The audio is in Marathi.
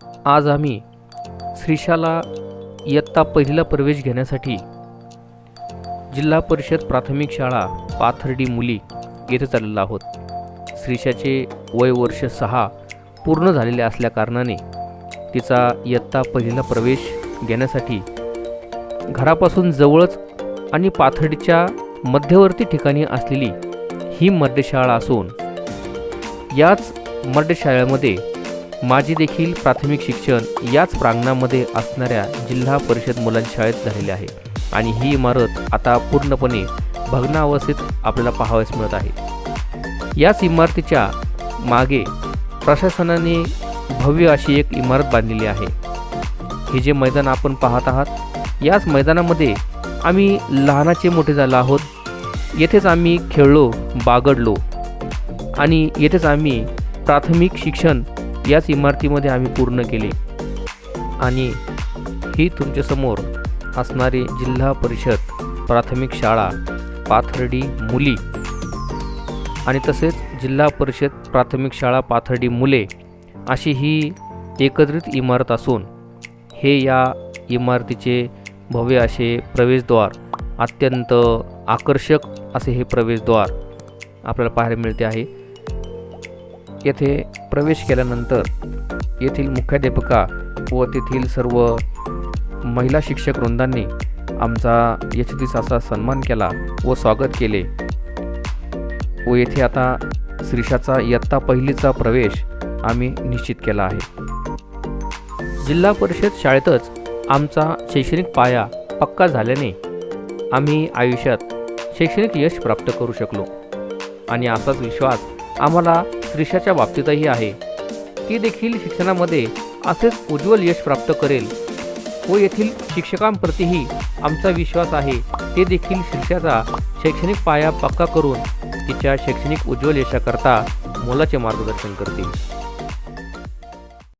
आज आम्ही श्रीशाला इयत्ता पहिलीला प्रवेश घेण्यासाठी जिल्हा परिषद प्राथमिक शाळा पाथर्डी मुली येथे चाललेलो आहोत. श्रीशाचे वय वर्ष सहा पूर्ण झालेले असल्याकारणाने तिचा इयत्ता पहिलीला प्रवेश घेण्यासाठी घरापासून जवळच आणि पाथर्डीच्या मध्यवर्ती ठिकाणी असलेली ही मर्दशाळा असून याच मर्दशाळेमध्ये माझे देखील प्राथमिक शिक्षण याच प्रांगणामध्ये असणाऱ्या जिल्हा परिषद मुलांशाळेत शाळेत झालेले आहे. आणि ही इमारत आता पूर्णपणे भग्नावस्थेत आपल्याला पाहावयास मिळत आहे. याच इमारतीच्या मागे प्रशासनाने भव्य अशी एक इमारत बांधलेली आहे. हे जे मैदान आपण पाहत आहात याच मैदानामध्ये आम्ही लहानाचे मोठे झालो आहोत. येथेच आम्ही खेळलो बागडलो. आणि येथेच आम्ही प्राथमिक शिक्षण याच इमारतीमध्ये आम्ही पूर्ण केले. आणि ही तुमच्यासमोर असणारी जिल्हा परिषद प्राथमिक शाळा पाथर्डी मुली आणि तसेच जिल्हा परिषद प्राथमिक शाळा पाथर्डी मुले अशी ही एकत्रित इमारत असून हे या इमारतीचे भव्य असे प्रवेशद्वार अत्यंत आकर्षक असे हे प्रवेशद्वार आपल्याला पाहायला मिळते आहे. येथे प्रवेश केल्यानंतर येथील मुख्याध्यापिका व तेथील सर्व महिला शिक्षक वृंदांनी आमचा यशस्वी असा सन्मान केला व स्वागत केले. व येथे आता श्रीषाचा इयत्ता पहिलीचा प्रवेश आम्ही निश्चित केला आहे. जिल्हा परिषद शाळेतच आमचा शैक्षणिक पाया पक्का झाल्याने आम्ही आयुष्यात शैक्षणिक यश प्राप्त करू शकलो. आणि असाच विश्वास आम्हाला श्रीषाच्या बाबतीतही आहे. ती देखील शिक्षणामध्ये असेच उज्ज्वल यश प्राप्त करेल. व येथील शिक्षकांप्रतीही आमचा विश्वास आहे ते देखील शिक्षाचा शैक्षणिक पाया पक्का करून तिच्या शैक्षणिक उज्ज्वल यशाकरता मोलाचे मार्गदर्शन करतील.